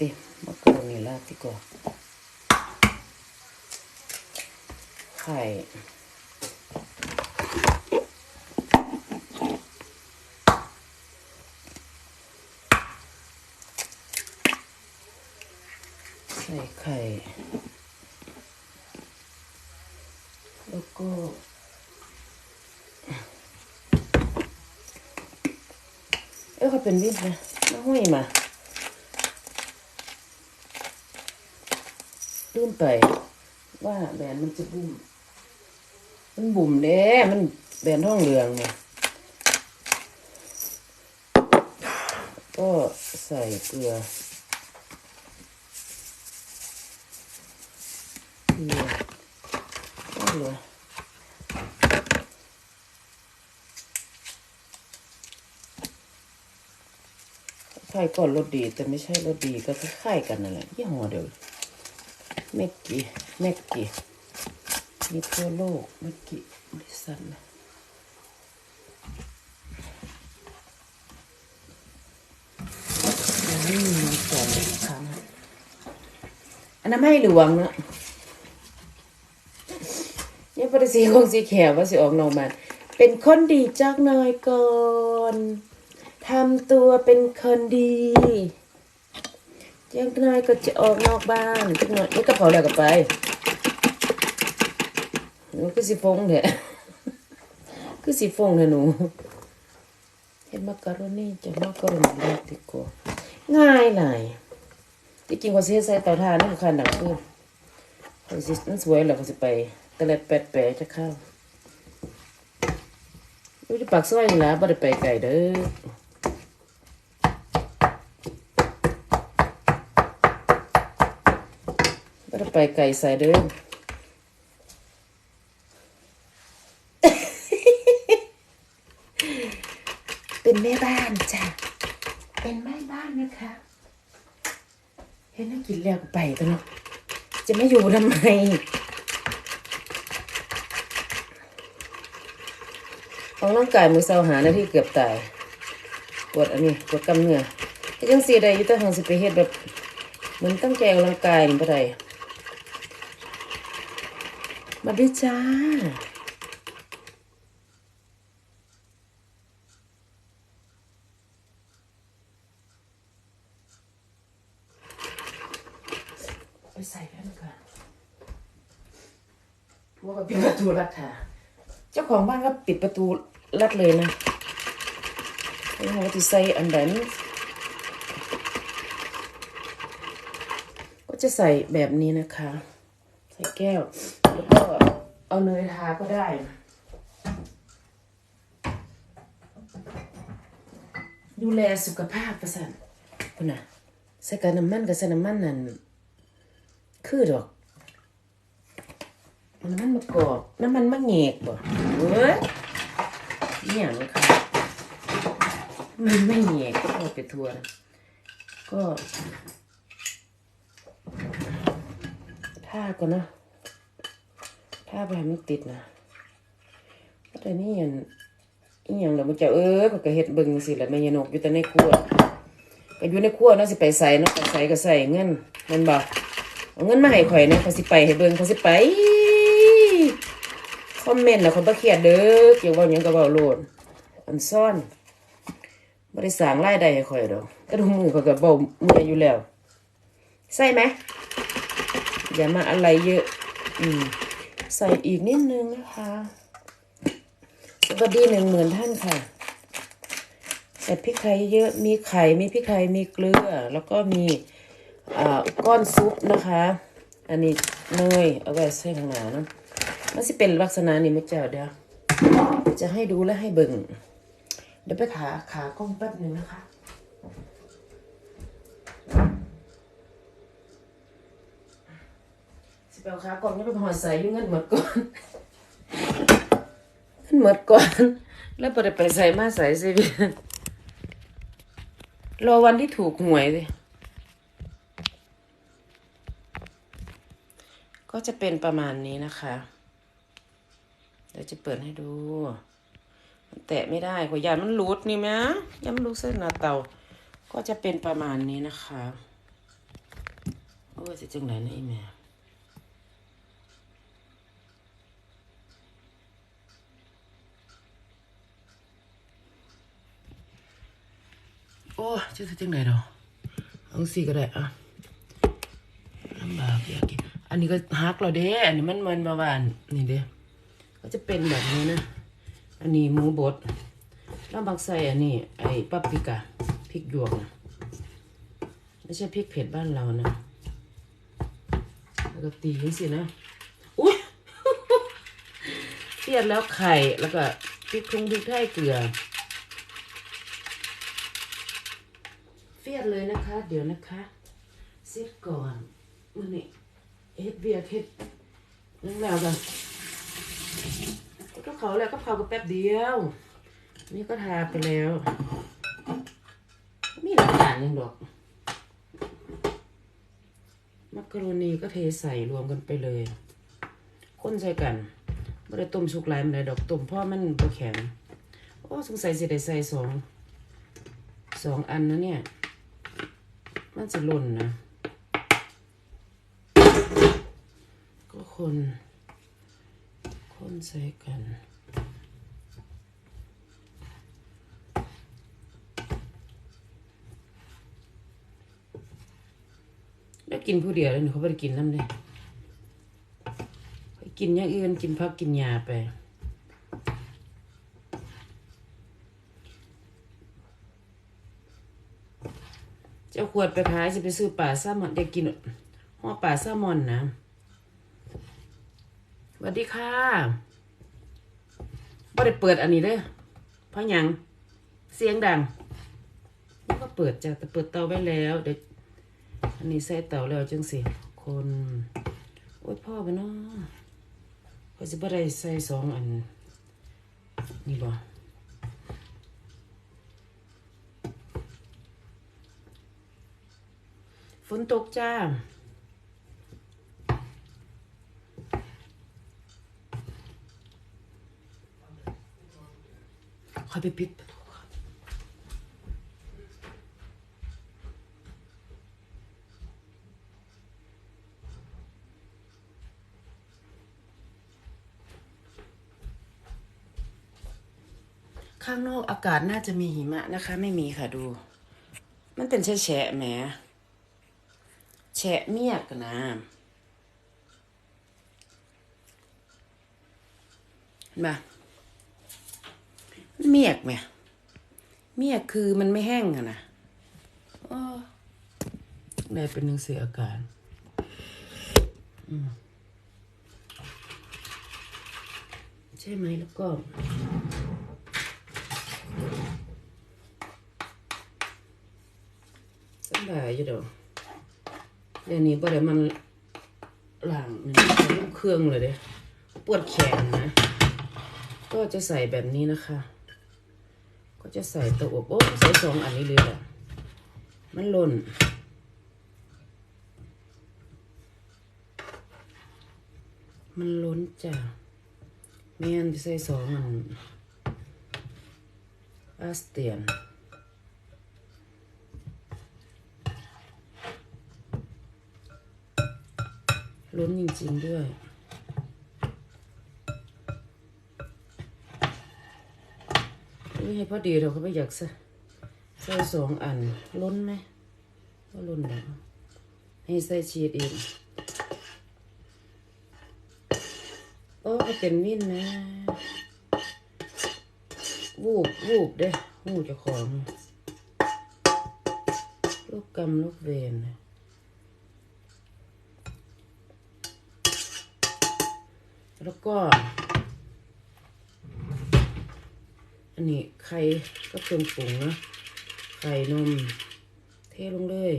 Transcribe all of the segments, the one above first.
ติมักกะโรนีราดดีกว่าไข่ใส่ไข่ แล้วก็เอ้ยเขาเป็นวิทย์นะมาห้อยมา ลืมไป ว่าแบนมันจะบุ่มมันบุ่มเด้มันแบนท่องเหลืองเนี่ยก็ใส่เกลือเกลือก็เหลือคล้ายก่อนรสดีแต่ไม่ใช่รสดีก็คล้ายๆกันนั่นแหละยี่ห้อเดียว เมกกี้เมกกี้มีทั่วโลกเมกกี้บริษัทนะอันนี้มีสองครั้งอันนั้นไม่หลวงเนะเนี่ยปฏิสีคงสีแขวว่าสิออกนอกมาเป็นคนดีจักหน่อยก่อนทำตัวเป็นคนดี ยังนายก็จะออกนอกบ้านจักหน่อยนี่กระเป๋าแล้วก็ไปหนูคือสิฟงเถอะคือสิฟงเถอะหนูเห็นมักกะโรนี่จะมักกะโรนี่ราดดีกว่าง่ายหลายที่จริงว่าสิเฮ็ดใส่เตาถ่านนี่คือคันดังขึ้นเขาสิมันสวยแล้วเขาสิไปตะเล็ดแปดแปะจะเข้าอยู่ที่ปากซอยนี่ละบ่ได้ไปไกลเด้อ ก็จะไปไก่ใส่เด้อเป็นแม่บ้านจ้ะ เป็นแม่บ้านนะคะ เห็นนักกินแล้วก็ไปกันเนาะจะไม่อยู่ทำไมของร่างกายมือเศร้าหาหน้าที่เกือบตายปวดอันนี้ปวดกำเนื้อเฮ็ดจังสีใดอยู่แต่หังสิไปเฮ็ดแบบเหมือนตั้งใจออกกำลังกายนี่บ่ได้ มาด้วยจ้า ไปใส่แว่นก่อนพวกเขาปิดประตูรัดค่ะ เจ้าของบ้านก็ปิดประตูรัดเลยนะไม่รู้ว่าจะใส่อันไหนก็จะใส่แบบนี้นะคะ ใส่แก้ว แล้วก็เอาเนยทาก็ได้ดูแลสุขภาพประสันคุณนะใส่กับน้ำมันกับใส่น้ำมันนั่นคือดอกน้ำมันมะกอกน้ำมันมะเงกบ่เว้ยอหย่างนะคะมันไม่เงกก็เอาไปทัวร์นก็ท่าก่อนนะ ท่าไปให้มันติดนะแต่นี่ยันอีหยังเดี๋ยวมันจะเออมันก็เฮ็ดเบิ่งสิแหละแม่ยนกอยู่แต่ในครัวก็อยู่ในครัวเนาะสิไปใส่เนาะไปใส่ก็ใส่เงินแมันบ่เอาเงินมาให้ข่อยเนี่ยเขาสิไปให้เบิ่งเขาสิไปคอมเมนต์แล้วคนบ่เครียดเด้อเกี่ยวว่าหยังก็เว้าโลดอันซ่อนบ่ได้สร้างรายได้ให้ข่อยดอกแต่ทุกมื้อข่อยก็เว้าเมื่อยอยู่แล้ว ใส่ไหมอย่ามาอะไรเยอะ อืม ใส่อีกนิดนึงนะคะ สวัสดีหนึ่งหมื่นท่านค่ะ ใส่พริกไทยเยอะ มีไข่ มีพริกไทย มีเกลือ แล้วก็มีอ่าก้อนซุปนะคะ อันนี้เนยเอาไว้ใส่ข้างหน้าเนาะมันสิเป็นลักษณะนี้ไหมเจ้าเดี๋ยว จะให้ดูและให้เบิ่ง เดี๋ยวไปขาขากล้องแป๊บหนึ่งนะคะ สิไปเอาขากล้อนี่ไปหอดใส่ยุ่งเงินหมดก่อนเงินหมดก่อน แล้วได้ไปใส่มาใส่สิพี่รอวันที่ถูกหวยสิก็จะเป็นประมาณนี้นะคะเดี๋ยวจะเปิดให้ดูมันแตะไม่ได้ขอยานมันหลุดนี่ไหมยามันหลุดเส้นหน้าเตา ก็จะเป็นประมาณนี้นะคะยสิจังไหนนะอีแม่ อ้จะสิจังไหนดอกเอาสิก็ได้อะลำบากอยากกินอันนี้ก็ฮักเราเด้ อันนี้มันมันมาหวานนี่เด้ ก็จะเป็นแบบนี้นะ อันนี้หมูบดแล้วบักใส่อันนี้ ไอ้ปาปริกาพริกหยวกนะไม่ใช่พริกเผ็ดบ้านเรานะแล้วก็ตีจังสินะ อุ้ยเสียดแล้วไข่ แล้วก็พริกพุงพริกไทยเกลือ เฟียดเลยนะคะ เดี๋ยวนะคะเสร็จก่อนมันนี่เฮ็ดเบียร์เฮ็ดนั่งแล้วกันก็เขาแล้วก็เผาก็แป๊บเดียว นี่ก็ทาไปแล้ว มีหลักฐานยังดอก มักกะโรนีก็เทใส่รวมกันไปเลยคนใส่กันไม่ได้ต้มสุกหลายมันเลยดอกต้มพราะมันบ่แข็งโอ้สงสัยสิได้ใส่สองสองอันนะเนี่ย มันจะหล่นนะ ก็คน คนใส่กันแล้วกินผู้เดียวเลยหนูเขาไม่ได้กินน้ำเลยไปกินอย่างอื่นกินพักกินยาไป เจ้า ขวดไปขายจะไปซื้อป่าซ่ามอนเด็กกินหัวป่าซ่ามอนนะสวัสดีค่ะบ่ได้เปิดอันนี้เด้อเพราะยังเสียงดังนี่ก็เปิดจ้ะแต่เปิดเตาไว้แล้วเดี๋ยวอันนี้ใส่เตาแล้วจังสิคนโอ้ยพ่อไปเนาะก็จะบ่ได้ใส่สองอันนี่บ่ นตกจ้าคอยไปปิดประตูก่อนข้างนอกอากาศน่าจะมีหิมะนะคะ ไม่มีค่ะดู มันเป็นแฉะแหม แฉะเมียกนะเห็นปะเมียกไหมเมียกคือมันไม่แห้งอะนะอ้อได้เป็นหนึ่งเสียอาการอืมใช่ไหมแล้วก็สบายอยู่เดอก เดี๋ยวนี้บ่ได้มันหลังนี่ลูกเครื่องเลยเด้ปวดแขนนะ ก็จะใส่แบบนี้นะคะ ก็จะใส่ตะอบโอ้ใส่สองอันนี้เลยแหละมันหล่นมันล้นจ้ะแม่นจะใส่สองอันอาสเตียน ล้นจริง ๆ ด้วยไม่ให้พอดีเราเขาไม่อยากใส่ใส่สองอัน ล้นไหมก็ล้นแล้วให้ใส่ชีสอีก โอ้ก็เป็นมินนะ วูบวูบเด้หูจะของ ลูกกรรมลูกเวรนะ แล้วก็ อันนี้ไข่ก็เครื่องปรุงนะ ไข่นม เทลงเลย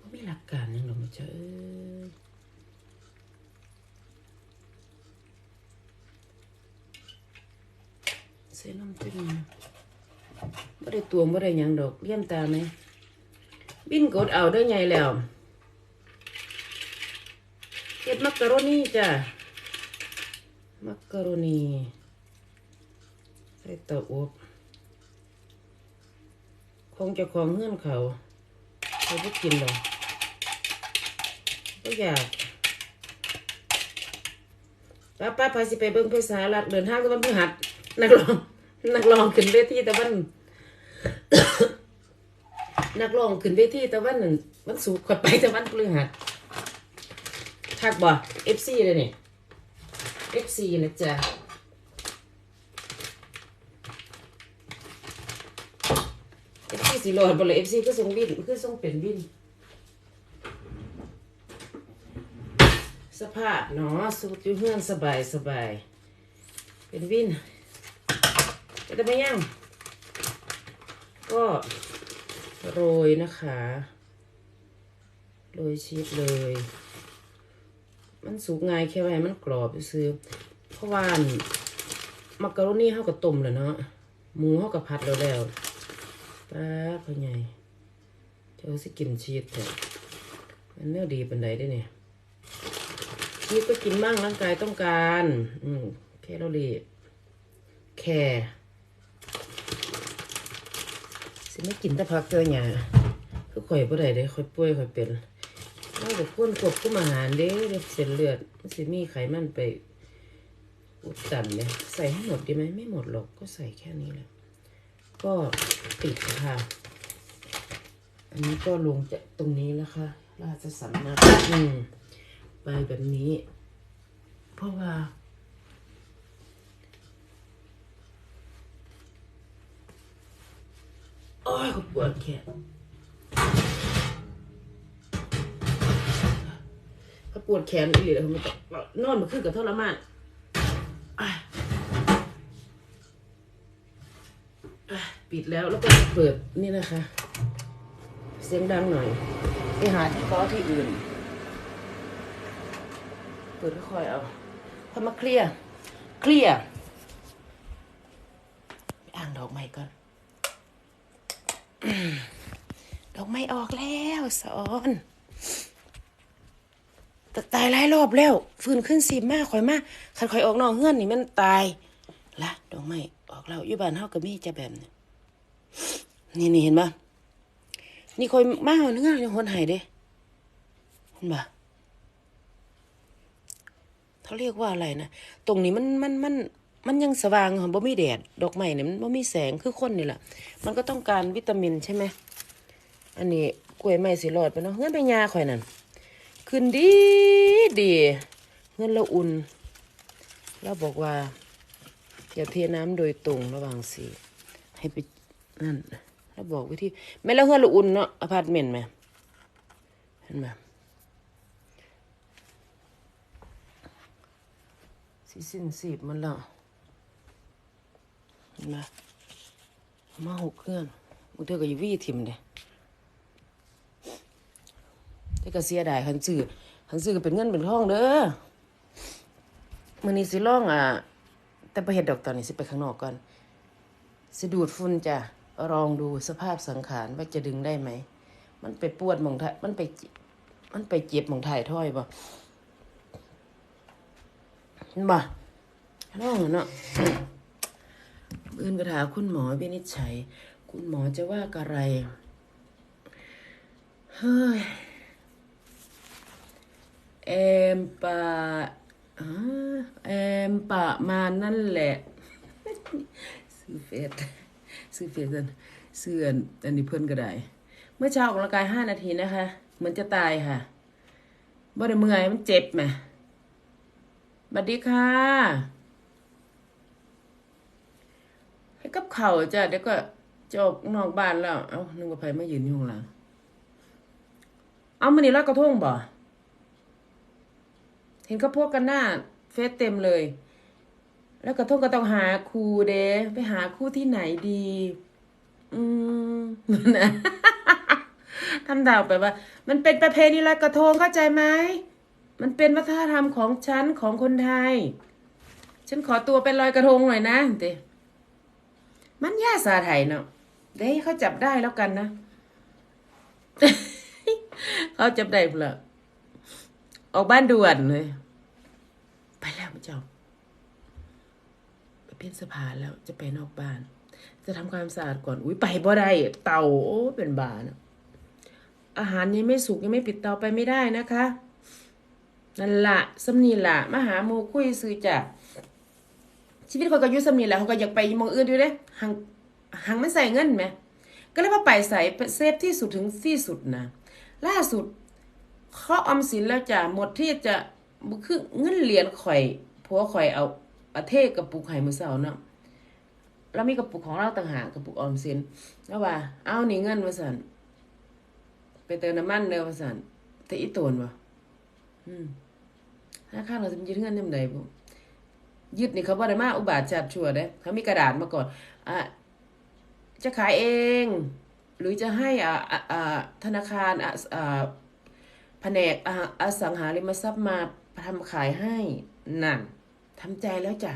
บ่มีหลักการหยังหรอกมันจะเอ้ยใส่น้ำจิ้มไม่ได้ตวงไม่ได้ยังดอกเลี่ยมตาไหม บินกดเอาได้ไงแล้วเก็บมักกะโรนีจ้ะ มักกะโรนีใส่เตาอบคงจะของเงื่อนเขาเขาไม่กินหรอกก็อยากป้าป้าพาสิไปเบิ่งภาษาลัดเดินทางกับวันพฤหัสนักร้องนักร้องขึ้นเวทีแต่วัน นักร้องขึ้นเวทีแต่วันหนึ่งวันศุกร์ข่อยไปแต่วันพฤหัสทักบ่ FC เลยนี่ FC นะจ๊ะ FC สิรอดบ่เลย FC ก็ส่งวินคือส่งเป็นวินสภาพเนาะสูตรอยู่เฮือนสบายสบาย เป็นวินจะได้ไหมยังก็ โรยนะคะ โรยชีสเลย มันสุกง่ายแค่ไหนมันกรอบซื้อเพราะว่ามักกะโรนี่เข้ากับต้มแล้วเนาะหมูเข้ากับผัดแล้วแล้วป้าพ่อใหญ่เจ้าสิกินชีสแต่มันเนื้อดีเปันใดได้เนี่ยชีสก็กินบ้างร่างกายต้องการ อืมแคลอรี่แคร์ สิไม่กินแต่ผักเจอหยาคือข่อยบ่ได้เด้ข่อยป่วยข่อยเป็นเราจะควรควบคุมอาหารเด้เดี๋ยวเส้นเลือดมันสิมีไขมันไปอุดตันเนี่ยใส่ให้หมดดีไหมไม่หมดหรอกก็ใส่แค่นี้แหละก็ปิดค่ะ อันนี้ก็ลงจากตรงนี้นะคะ ราชสำนักอืมไปแบบนี้ เพราะว่า โอ้ยก็ปวดแขนก็ปวดแขนอีหลีแล้วมันก็นอนมาขึ้นกับทรมานปิดแล้วแล้วก็เปิดนี่นะคะ เสียงดังหน่อยไปหาที่ก้อที่อื่น เปิดค่อยๆเอาพอมาเคลียร์เคลียร์อ่างดอกไม้ก่อน ดอกไม้ออกแล้วสอนตตายหลายรอบแล้ว ฟื้นขึ้นสีมากข่อยมากคันข่อยออกนอกเฮือนนี่มันตายละดอกไม้ออกแล้วอยู่บ้านเฮาก็มีจะแบบนี้นี่นี่เห็นปะนี่ข่อยมาเอาเนื้อยังคนหายเด้เห็นปะเขาเรียกว่าอะไรนะ ตรงนี้มันมันมัน มันยังสว่างค่ะบ่มีแดด ดอกไม้เนี่ยมันบ่มีแสงคือคนนี่แหละมันก็ต้องการวิตามินใช่ไหมอันนี้กล้วยไม้สิรอดไปเนาะเงินไปยาข่อยนั่นขึ้นดีดีเงินเราอุ่นเราบอกว่า อย่าเทน้ำโดยตรงระหว่างสีให้ไปนั่นเราบอกวิธีแม่แล้วเงินเราอุ่นเนาะอพาร์ตเมนต์ไหมเห็นไหมสิสิ้นสีบมันแล้ว เห็นไหมมาหกเครื่องอุเทอก็อยีวี่ทิมเด้แต่ก็เสียดายคันซื้อคันซื้อก็เป็นเงินเป็นทองเด้อมื้อนี้สิลองอะ แต่ไปเฮ็ดดอกตอนนี้สิไปข้างนอกก่อนสิดูดฝุ่นจ้ะลองดูสภาพสังขารว่าจะดึงได้ไหม มันไปปวดหมองไทมันไป มันไปเจ็บหมองถ่ายถ้อยบ่เห็นบ่น้องเนาะ อื่นก็ถาคุณหมอวินิจฉัย คุณหมอจะว่าอะไร เฮ้ยแอมปะอ่าแอมปะมานั่นแหละซื้อเฟสซื้อเฟสกันซื้อนอันนี้เพิ่อนก็ได้ เมื่อเช้าออกกำลังกายห้านาทีนะคะ เหมือนจะตายค่ะบ่ได้เมื่อยมันเจ็บไหมสวัสดีค่ะ ให้ กับเขาจ้ะเดี๋ยวก็จะออกนอกบ้านแล้ว เอานึกว่าไผมายืนอยู่ข้างหลังเอามันนี่ลอยกระทงบ่ เห็นเขาพวกกันหน้า เฟซเต็มเลย แล้วกระทงก็ต้องหาครูเด้ไปหาคู่ที่ไหนดี อืมนะทำดาวไปว่า มันเป็นประเพณีลอยกระทงเข้าใจไหมมันเป็นวัฒนธรรมของฉันของคนไทย ฉันขอตัวเป็นลอยกระทงหน่อยนะเต้ มันย่าสาไทยเนาะเด้เขาจับได้แล้วกันนะเขาจับได้เปล่าออกบ้านด่วนเลย ไปแล้วพระเจ้าไปเพี้ยนสะพานแล้วจะไปนอกบ้าน จะทำความสะอาดก่อนอุ้ยไปบ่ได้เตาโอ้เป็นบานะอาหารยังไม่สุกยังไม่ปิดเตาไปไม่ได้นะคะ นั่นละสำนีละมาหาหมูคุยซื้อจ้ะ ชีวิตเขาก็อยุ่สำนีแหละเขาก็อยากไปมองอื่นอยู่เด้หังหังไม่ใส่เงินไหมก็เลยว่าไปใส่เซฟที่สุดถึงที่สุดนะล่าสุดเขาออมสินแล้วจ้ะหมดที่จะคือเงินเหรียญข่อยผัวข่อยเอาประเทศกระปุกไข่มือเสาเนาะแล้วมีกระปุกของเราต่างหากกระปุกออมสินแล้วว่า เอาหนีเงินมาสันไปเติมน้ำมันเด้อมาสันแต่อีโตนวะอืมธนาคารเราจะยึดเงินยังไงบุ ยึดนี่เขาบ่ได้มาอุบาทจัดชัวร์เด้เขามีกระดาษมาก่อนอะจะขายเอง หรือจะให้อ่าอ่าธนาคารอ่าอ่าแผนกอ่าอสังหาริมทรัพย์มาทำขายให้นั่นทำใจแล้วจ้ะ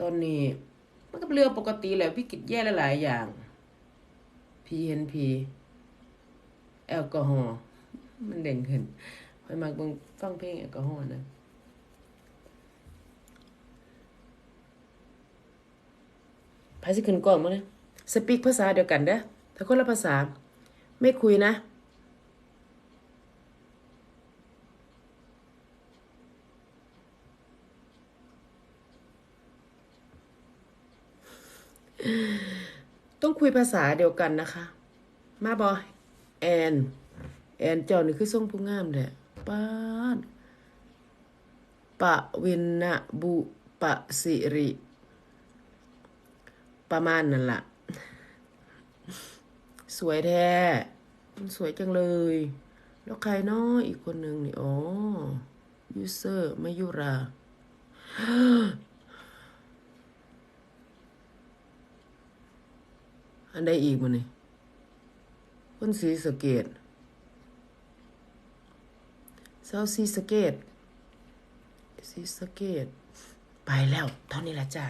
ตอนนี้มันก็เป็นเรื่องปกติแหละวิกฤตแย่หลายอย่าง PNP แอลกอฮอล์มันเด่นขึ้นคอยมาเบิ่ง ฟังเพลงแอลกอฮอล์นะพายสิขึ้นกล้องมาเลยสปีกภาษาเดียวกันเด้อถ้าคนละภาษา ไม่คุยนะต้องคุยภาษาเดียวกันนะคะ มาบอแอน แอนเจ้านี่คือทรงผู้งามแหละ ป้านปะวินนะบุปะสิริ ประมาณนั่นละสวยแท้มันสวยจังเลย แล้วใครนาะอีกคนหนึ่งนี่อ๋อยูเซอร์มายุราอันใดอีกมันนี่คนสีสเกต เราซีสเกตซีสเกต ไปแล้ว เท่านี้ละจ้า